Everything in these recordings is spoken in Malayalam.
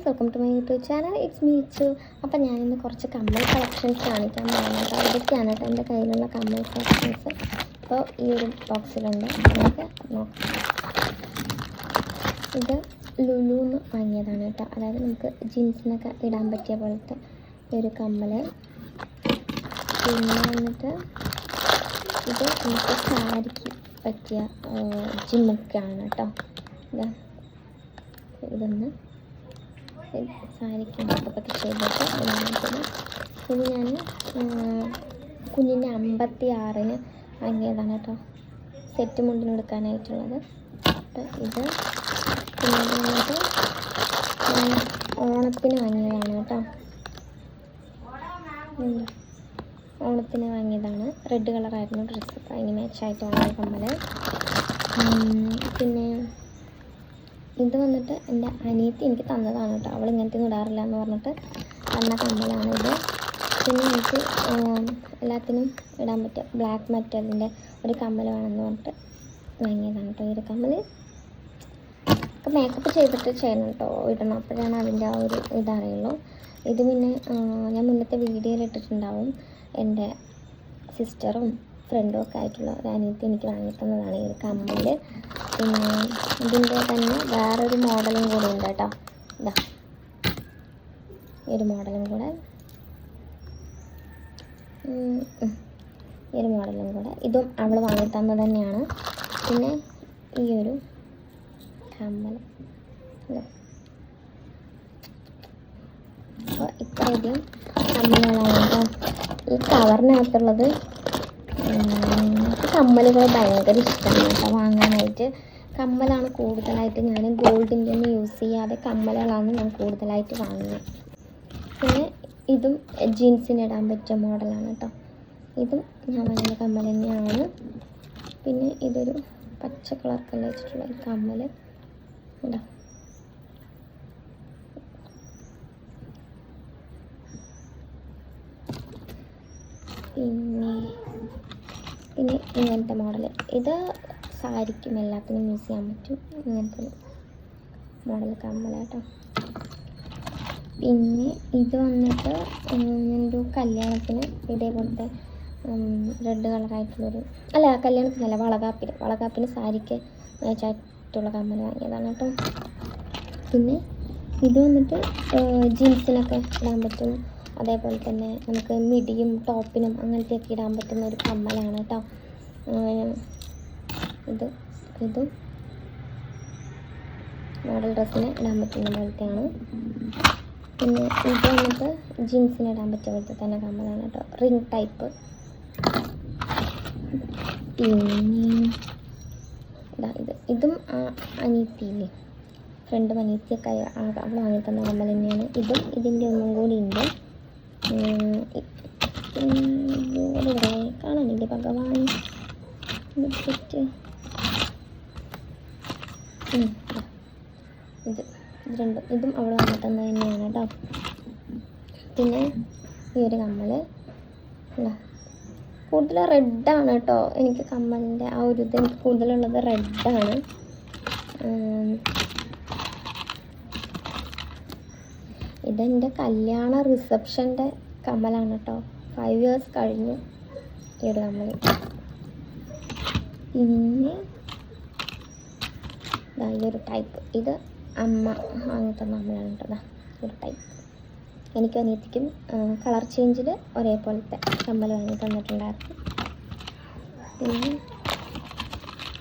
Guys welcome to my YouTube channel. It's me Ichu അപ്പം ഞാനിന്ന് കുറച്ച് കമ്മൽ കളക്ഷൻസ് കാണിക്കാൻ പോകുന്നത്. അതൊക്കെയാണ് കേട്ടോ എന്റെ കയ്യിലുള്ള കമ്മൽ കളക്ഷൻസ്. അപ്പോൾ ഈ ഒരു ബോക്സിലുണ്ട്. നമുക്ക് നോക്കാം. ഇത് ലുലുന്ന് വാങ്ങിയതാണ് കേട്ടോ. അതായത് നമുക്ക് ജീൻസിനൊക്കെ ഇടാൻ പറ്റിയ പോലത്തെ ഈ ഒരു കമ്മൽ പിന്നെ വന്നിട്ട് ഇത് നമുക്ക് സാരിക്ക് പറ്റിയ ജിമ്മൊക്കെയാണ് കേട്ടോ. ഇതാ ഇതൊന്ന് സാരിക്ക് മേക്കപ്പൊക്കെ ചെയ്തിട്ട് ഇനി ഞാൻ കുഞ്ഞിന്റെ അമ്പത്തി ആറിന് വാങ്ങിയതാണ് കേട്ടോ. സെറ്റ് മുണ്ടിന് എടുക്കാനായിട്ടുള്ളത് ഇത് വന്നിട്ട് ഓണത്തിന് വാങ്ങിയതാണ് കേട്ടോ. ഓണത്തിന് വാങ്ങിയതാണ്. റെഡ് കളറായിരുന്നു ഡ്രസ്സ് അതിന് മാച്ചായിട്ട് വാങ്ങിയ കമ്മൽ പിന്നെ ഇത് വന്നിട്ട് എന്റെ അനിയത്തി എനിക്ക് തന്നതാണ് കേട്ടോ. അവൾ ഇങ്ങനത്തെ ഒന്നും ഇടാറില്ല എന്ന് പറഞ്ഞിട്ട് തന്ന കമ്മലാണ് ഇത്. പിന്നെ എനിക്ക് എല്ലാത്തിനും ഇടാൻ പറ്റിയ ബ്ലാക്ക് മെറ്റലിന്റെ ഒരു കമ്മൽ വേണമെന്ന് പറഞ്ഞിട്ട് വാങ്ങിയതാണ് കേട്ടോ ഈ ഒരു കമ്മൽ മേക്കപ്പ് ചെയ്തിട്ട് ചെയ്യണം കേട്ടോ. ഇടണം. അപ്പോഴാണ് അതിന്റെ ആ ഒരു ഇതറിയുള്ളൂ. ഇത് പിന്നെ ഞാൻ മുന്നത്തെ വീഡിയോയിൽ ഇട്ടിട്ടുണ്ടാവും എന്റെ സിസ്റ്ററും ഫ്രണ്ടും ഒക്കെ ആയിട്ടുള്ള ഒരു അനിയത്തി എനിക്ക് വാങ്ങി തന്നതാണ് ഈ ഒരു കമ്മൽ പിന്നെ ഇതിന്റെ തന്നെ വേറൊരു മോഡലും കൂടെ ഉണ്ട് കേട്ടോ. ഇതാ ഈ ഒരു മോഡലും കൂടെ. ഈ ഒരു മോഡലും കൂടെ. ഇതും അവൾ വാങ്ങി തന്നത് തന്നെയാണ്. പിന്നെ ഈ ഒരു കമ്മൽ അപ്പോൾ ഇത്രയധികം കമ്മലുകളാണ് കേട്ടോ. ഈ കവറിനകത്തുള്ളത് കമ്മലുകൾ ഭയങ്കര ഇഷ്ടമാണ് കേട്ടോ വാങ്ങാനായിട്ട്. കമ്മലാണ് കൂടുതലായിട്ട് ഞാൻ ഗോൾഡിന്റെ ഒന്നും യൂസ് ചെയ്യാതെ കമ്മലുകളാണ് ഞാൻ കൂടുതലായിട്ട് വാങ്ങുന്നത് പിന്നെ ഇതും ജീൻസിന് ഇടാൻ പറ്റിയ മോഡലാണ് കേട്ടോ. ഇതും ഞാൻ വാങ്ങിയ കമ്മൽ തന്നെയാണ്. പിന്നെ ഇതൊരു പച്ച കളർ കല്ല് വെച്ചിട്ടുള്ള ഒരു കമ്മൽ ഉണ്ടോ പിന്നെ പിന്നെ ഇങ്ങനത്തെ മോഡൽ ഇത് സാരിക്കും എല്ലാത്തിനും യൂസ് ചെയ്യാൻ പറ്റും. ഇങ്ങനത്തെ മോഡൽ കമ്മലാട്ടോ. പിന്നെ ഇത് വന്നിട്ട് എന്തോ കല്യാണത്തിന് ഇതേപോലത്തെ റെഡ് കളറായിട്ടുള്ളൊരു അല്ല കല്യാണത്തിനല്ല വളകാപ്പിന്. വളകാപ്പിന് സാരിക്ക് മാച്ചായിട്ടുള്ള കമ്മൽ വാങ്ങിയതാണ് കേട്ടോ. പിന്നെ ഇത് വന്നിട്ട് ജീൻസിനൊക്കെ ഇടാൻ പറ്റും. അതേപോലെ തന്നെ നമുക്ക് മിടിയും ടോപ്പിനും അങ്ങനത്തെയൊക്കെ ഇടാൻ പറ്റുന്ന ഒരു കമ്മലാണ് കേട്ടോ. ഇത് ഇതും മോഡൽ ഡ്രസ്സിന് ഇടാൻ പറ്റുന്ന പോലത്തെയാണ്. പിന്നെ ഇത് വന്നിട്ട് ജീൻസിന് ഇടാൻ പറ്റിയ പോലത്തെ തന്നെ കമ്മലാണ് കേട്ടോ. Ring type. പിന്നെ ഇതാ ഇത്. ആ ഫ്രണ്ടും അനിയത്തിയൊക്കെ അവൾ വാങ്ങി തന്ന കമ്മൽ തന്നെയാണ്. ഇതും ഇതിന്റെ ഒന്നും കൂടി ഉണ്ട്. കാണാനില്ലേ ഭഗവാൻ ഇത്. ഇത് രണ്ടും ഇതും അവൾ വന്നിട്ട് തന്നത് തന്നെയാണ് കേട്ടോ പിന്നെ ഈ ഒരു കമ്മൽ കൂടുതൽ റെഡാണ് കേട്ടോ എനിക്ക് കമ്മലിന്റെ ആ ഒരു ഇത് കൂടുതലുള്ളത് റെഡാണ് ഇതെന്റെ കല്യാണ റിസപ്ഷന്റെ കമ്മലാണ് കേട്ടോ. ഫൈവ് ഇയേഴ്സ് കഴിഞ്ഞ് ഈ കമ്മൽ പിന്നെ ഒരു ടൈപ്പ് ഇത് അമ്മ അങ്ങനത്തെ കമ്മലാണ് കേട്ടോ ഒരു ടൈപ്പ് എനിക്ക് അനിയത്തിക്കും കളർ ചേഞ്ചിൽ ഒരേപോലത്തെ കമ്മൽ വാങ്ങി തന്നിട്ടുണ്ടായിരുന്നു. പിന്നെ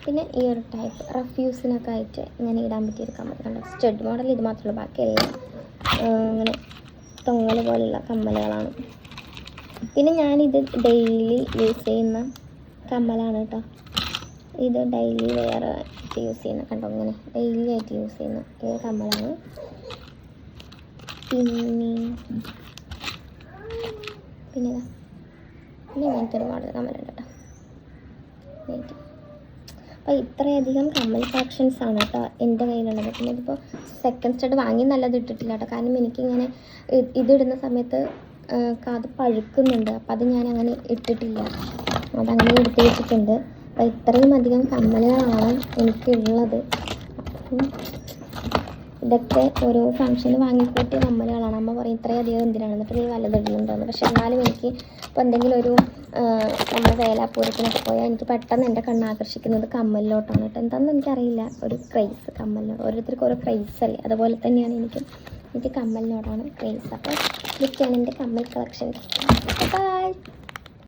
പിന്നെ ഈ ഒരു ടൈപ്പ് റഫ്യൂസിനൊക്കെ ആയിട്ട് ഇങ്ങനെ ഇടാൻ പറ്റിയൊരു കമ്മൽ കണ്ടോ സ്റ്റഡ് മോഡൽ ഇത് മാത്രമേ ഉള്ളൂ ബാക്കിയെല്ലാം. ആ, ഇങ്ങനെ തൊങ്ങൽ പോലുള്ള കമ്മലുകളാണ്. പിന്നെ ഞാനിത് ഡെയിലി യൂസ് ചെയ്യുന്ന കമ്മലാണ് കേട്ടോ ഇത് ഡെയിലി വെയർ ആയിട്ട് യൂസ് ചെയ്യുന്ന കണ്ടോ? ഇങ്ങനെ ഡെയിലി ആയിട്ട് യൂസ് ചെയ്യുന്ന ഒരു കമ്മലാണ്. പിന്നെ പിന്നെ. പിന്നെ ഇങ്ങനത്തെ ഒരുപാട് കമ്മലുണ്ട് കേട്ടോ. അപ്പോൾ ഇത്രയധികം കമ്മൽ കളക്ഷൻസ് ആണ് കേട്ടോ എന്റെ കയ്യിലുള്ളത്. പിന്നെ ഇതിപ്പോൾ സെക്കൻഡ് സ്റ്റഡ് വാങ്ങി നല്ലത് ഇട്ടിട്ടില്ല കേട്ടോ. കാരണം എനിക്കിങ്ങനെ ഇതിടുന്ന സമയത്ത് കാത് പഴുക്കുന്നുണ്ട്. അപ്പോൾ അത് ഞാൻ അങ്ങനെ ഇട്ടിട്ടില്ല. അതങ്ങനെ എടുത്ത് വെച്ചിട്ടുണ്ട്. അപ്പോൾ ഇത്രയും അധികം കമ്മലുകളാണ് എനിക്കുള്ളത്. അപ്പം ഇതൊക്കെ ഓരോ ഫംഗ്ഷന് വാങ്ങിക്കൂട്ടിയ കമ്മലുകളാണ് അമ്മ പറയും ഇത്രയധികം എന്തിനാണ്? എന്നിട്ട് നീ വല്ലതിടുന്നുണ്ടോന്ന് പക്ഷെ എന്നാലും എനിക്ക് ഇപ്പോൾ എന്തെങ്കിലും ഒരു നമ്മൾ നമ്മുടെ വേലാപ്പൂരത്തിനൊക്കെ പോയാൽ എനിക്ക് പെട്ടെന്ന് എന്റെ കണ്ണ് ആകർഷിക്കുന്നത് കമ്മലിലോട്ടാണ് കേട്ടോ. എന്താണെന്ന് എനിക്കറിയില്ല. ഒരു ക്രൈസ് കമ്മലിനോട് ഓരോരുത്തർക്കും ഓരോ ക്രൈസ് അല്ലേ? അതുപോലെ തന്നെയാണ് എനിക്ക്. എനിക്ക് കമ്മലിനോടാണ് ക്രൈസ് അപ്പോൾ ഇതൊക്കെയാണ് എന്റെ കമ്മൽ കളക്ഷൻ ബൈ